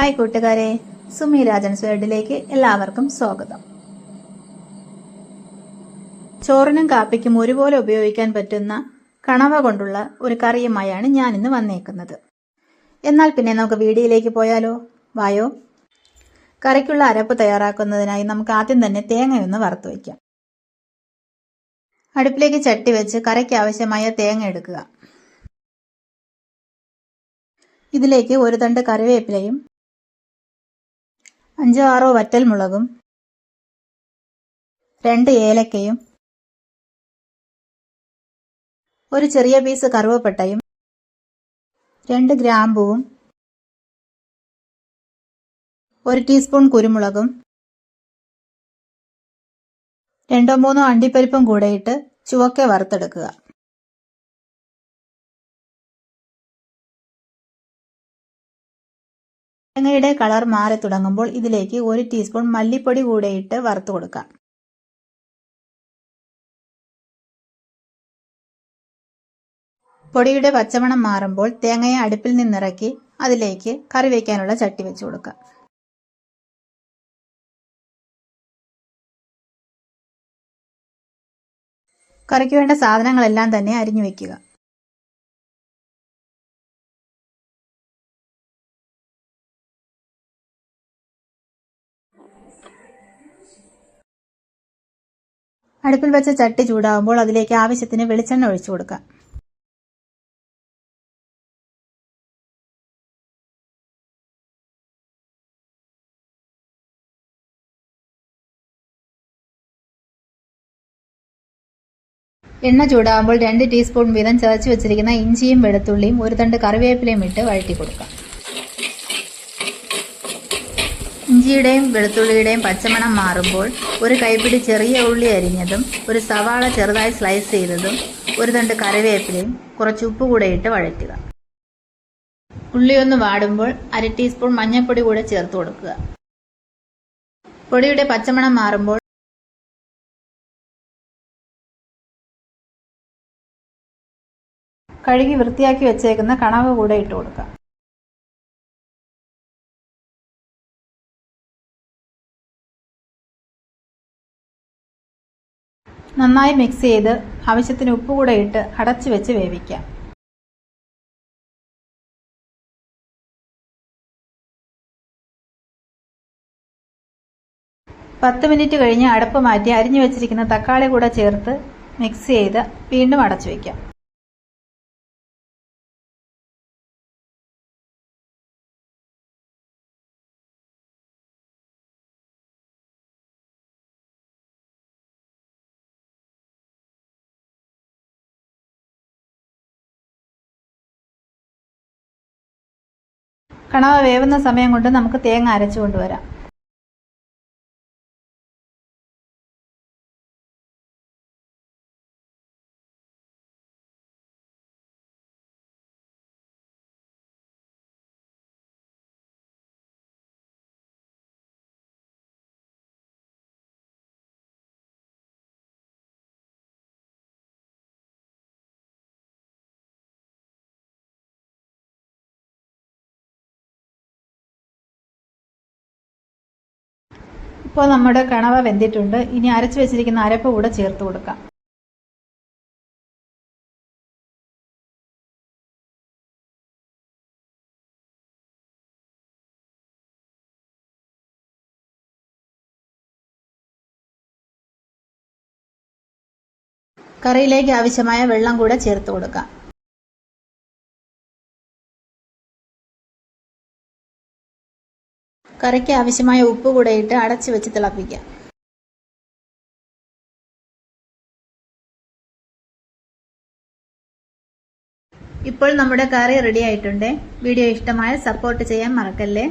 Hi കൂട്ടുകാരെ സുമി രാജൻസ് വേൾഡിലേക്ക് എല്ലാവർക്കും സ്വാഗതം. ചോറിനും കാപ്പിക്കും ഒരുപോലെ ഉപയോഗിക്കാൻ പറ്റുന്ന കണവ കൊണ്ടുള്ള ഒരു കറിയുമായാണ് ഞാൻ ഇന്ന് വന്നേക്കുന്നത്. എന്നാൽ പിന്നെ നമുക്ക് വീഡിയോയിലേക്ക് പോയാലോ? വായോ? കറിക്കുള്ള അരപ്പ് തയ്യാറാക്കുന്നതിനായി നമുക്ക് ആദ്യം തന്നെ തേങ്ങയൊന്ന് വറുത്ത് വയ്ക്കാം. അടുപ്പിലേക്ക് ചട്ടി വെച്ച് കറിക്ക് ആവശ്യമായ തേങ്ങ എടുക്കുക. ഇതിലേക്ക് ഒരു തണ്ട് കറിവേപ്പിലയും അഞ്ചോ ആറോ വറ്റൽമുളകും രണ്ട് ഏലക്കയും ഒരു ചെറിയ പീസ് കറുവപ്പട്ടയും രണ്ട് ഗ്രാമ്പുവും ഒരു ടീസ്പൂൺ കുരുമുളകും രണ്ടോ മൂന്നോ അണ്ടിപ്പരിപ്പും കൂടെയിട്ട് ചുവക്കെ വറുത്തെടുക്കുക. തേങ്ങയുടെ കളർ മാറി തുടങ്ങുമ്പോൾ ഇതിലേക്ക് ഒരു ടീസ്പൂൺ മല്ലിപ്പൊടി കൂടെ ഇട്ട് വറുത്തു കൊടുക്കാം. പൊടിയുടെ പച്ചമണം മാറുമ്പോൾ തേങ്ങയെ അടുപ്പിൽ നിന്നിറക്കി അതിലേക്ക് കറി വയ്ക്കാനുള്ള ചട്ടി വെച്ചു കൊടുക്കാം. കറിക്ക് വേണ്ട സാധനങ്ങളെല്ലാം തന്നെ അരിഞ്ഞു വെക്കുക. അടുപ്പിൽ വെച്ച ചട്ടി ചൂടാകുമ്പോൾ അതിലേക്ക് ആവശ്യത്തിന് വെളിച്ചെണ്ണ ഒഴിച്ചു കൊടുക്കാം എണ്ണ ചൂടാകുമ്പോൾ രണ്ട് ടീസ്പൂൺ വീതം ചതച്ച് വെച്ചിരിക്കുന്ന ഇഞ്ചിയും വെളുത്തുള്ളിയും ഒരു തണ്ട് കറിവേപ്പിലയും ഇട്ട് വഴറ്റി കൊടുക്കാം ഇഞ്ചിയുടെയും വെളുത്തുള്ളിയുടെയും പച്ചമണം മാറുമ്പോൾ ഒരു കൈപ്പിടി ചെറിയ ഉള്ളി അരിഞ്ഞതും ഒരു സവാള ചെറുതായി സ്ലൈസ് ചെയ്തതും ഒരു തണ്ട് കറിവേപ്പിലയും കുറച്ച് ഉപ്പ് കൂടെ ഇട്ട് വഴറ്റുക. ഉള്ളി ഒന്ന് വാടുമ്പോൾ അര ടീസ്പൂൺ മഞ്ഞൾപ്പൊടി കൂടെ ചേർത്ത് കൊടുക്കുക. പൊടിയുടെ പച്ചമണം മാറുമ്പോൾ കഴുകി വൃത്തിയാക്കി വെച്ചേക്കുന്ന കണവ് കൂടെ ഇട്ട് കൊടുക്കാം നന്നായി മിക്സ് ചെയ്ത് ആവശ്യത്തിന് ഉപ്പ് കൂടെ ഇട്ട് അടച്ചു വെച്ച് വേവിക്കാം. പത്ത് മിനിറ്റ് കഴിഞ്ഞ് അടപ്പ് മാറ്റി അരിഞ്ഞു വെച്ചിരിക്കുന്ന തക്കാളി കൂടെ ചേർത്ത് മിക്സ് ചെയ്ത് വീണ്ടും അടച്ചു വയ്ക്കാം കണവ വേവുന്ന സമയം കൊണ്ട് നമുക്ക് തേങ്ങ അരച്ചു കൊണ്ടുവരാം. ഇപ്പോൾ നമ്മുടെ കണവ വെന്തിട്ടുണ്ട്. ഇനി അരച്ചു വെച്ചിരിക്കുന്ന അരപ്പ് കൂടെ ചേർത്ത് കൊടുക്കാം. കറിയിലേക്ക് ആവശ്യമായ വെള്ളം കൂടെ ചേർത്ത് കൊടുക്കാം. കറിക്ക് ആവശ്യമായ ഉപ്പ് കൂടെ ഇട്ട് അടച്ചു വെച്ച് തിളപ്പിക്കാം ഇപ്പോൾ നമ്മുടെ കറി റെഡി ആയിട്ടുണ്ട്. വീഡിയോ ഇഷ്ടമായ സപ്പോർട്ട് ചെയ്യാൻ മറക്കല്ലേ?